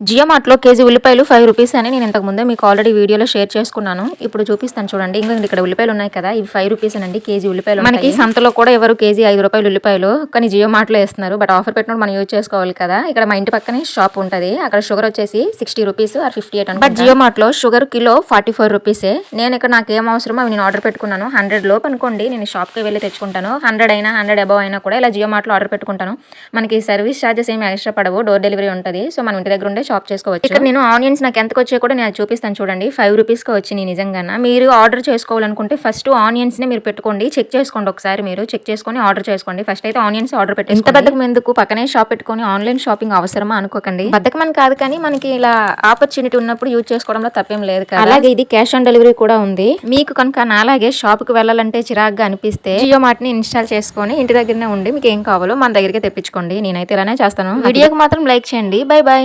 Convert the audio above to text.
జియో మార్ట్లో కేజీ ఉల్లిపాయలు five rupees అని నేను ఇంతకు ముందే మీకు ఆల్రెడీ వీడియోలో షేర్ చేసుకున్నాను. ఇప్పుడు చూపిస్తాను చూడండి. ఇంకా ఇక్కడ ఉల్లిపాయలు ఉన్నాయి కదా. ఇవి ఫైవ్ రూపీస్ అండి కేజీ ఉల్లిపాయలు మనకి సంతలో కూడా ఎవరు కేజీ ఐదు రూపాయలు ఉల్లిపాయలు కానీ జియో మార్ట్లో వేస్తున్నారు. బట్ ఆఫర్ పెట్టినప్పుడు మనం యూజ్ చేసుకోవాలి కదా. ఇక్కడ మా ఇంటి పక్కనే షాప్ ఉంటుంది. అక్కడ షుగర్ వచ్చేసి sixty rupees or fifty eight but Jio మార్ట్లో sugar kilo forty four రూపీసే నేను ఇక్కడ నాకు ఏం అవసరమో అవి నేను ఆర్డర్ పెట్టుకున్నాను. హండ్రెడ్ లోపు అనుకోండి. నేను షాప్కి వెళ్ళి తెచ్చుకుంటాను. హండ్రెడ్ అయినా హండ్రెడ్ అబవ్ అయినా కూడా ఇలా జియో మార్ట్లో ఆర్డర్ పెట్టుకుంటాను. మనకి సర్వీస్ ఛార్జెస్ ఏమి ఎక్స్ట్రా పడవు. డోర్ డెలివరీ ఉంటుంది. సో మనం ఇంటి దగ్గర ఉండే షాప్ చేసుకోవచ్చు. ఇక్కడ నేను ఆనియన్స్ నాకు ఎంతకు వచ్చాయో కూడా నేను చూపిస్తాను చూడండి. ఫైవ్ రూపీస్కి వచ్చినాయి నిజంగా మీరు ఆర్డర్ చేసుకోవాలనుకుంటే ఫస్ట్ ఆనియన్స్ నే మీరు పెట్టుకోండి. చెక్ చేసుకోండి ఒకసారి మీరు. చెక్ చేసుకొని ఆర్డర్ చేసుకోండి. ఫస్ట్ అయితే ఆనియన్స్ ఆర్డర్ పెట్టి ఎంత బద్దకం ఎందుకు? పక్కనే షాప్ పెట్టుకొని ఆన్లైన్ షాపింగ్ అవసరమా అనుకోకండి. బద్దకం అని కాదు కానీ మనకి ఇలా ఆపర్చునిటీ ఉన్నప్పుడు యూజ్ చేసుకోవడంలో తప్పేం లేదు కదా. అలాగే ఇది క్యాష్ ఆన్ డెలివరీ కూడా ఉంది. మీకు కనుక నాలాగే షాప్కి వెళ్ళాలంటే చిరాగ్గా అనిపిస్తే జియో మార్ట్ని ఇన్స్టాల్ చేసుకొని ఇంటి దగ్గరనే ఉండి మీకు ఏం కావాలో మన దగ్గరికి తెప్పించుకోండి. నేనైతే ఇలానే చేస్తాను. వీడియోకి మాత్రం లైక్ చేయండి. By by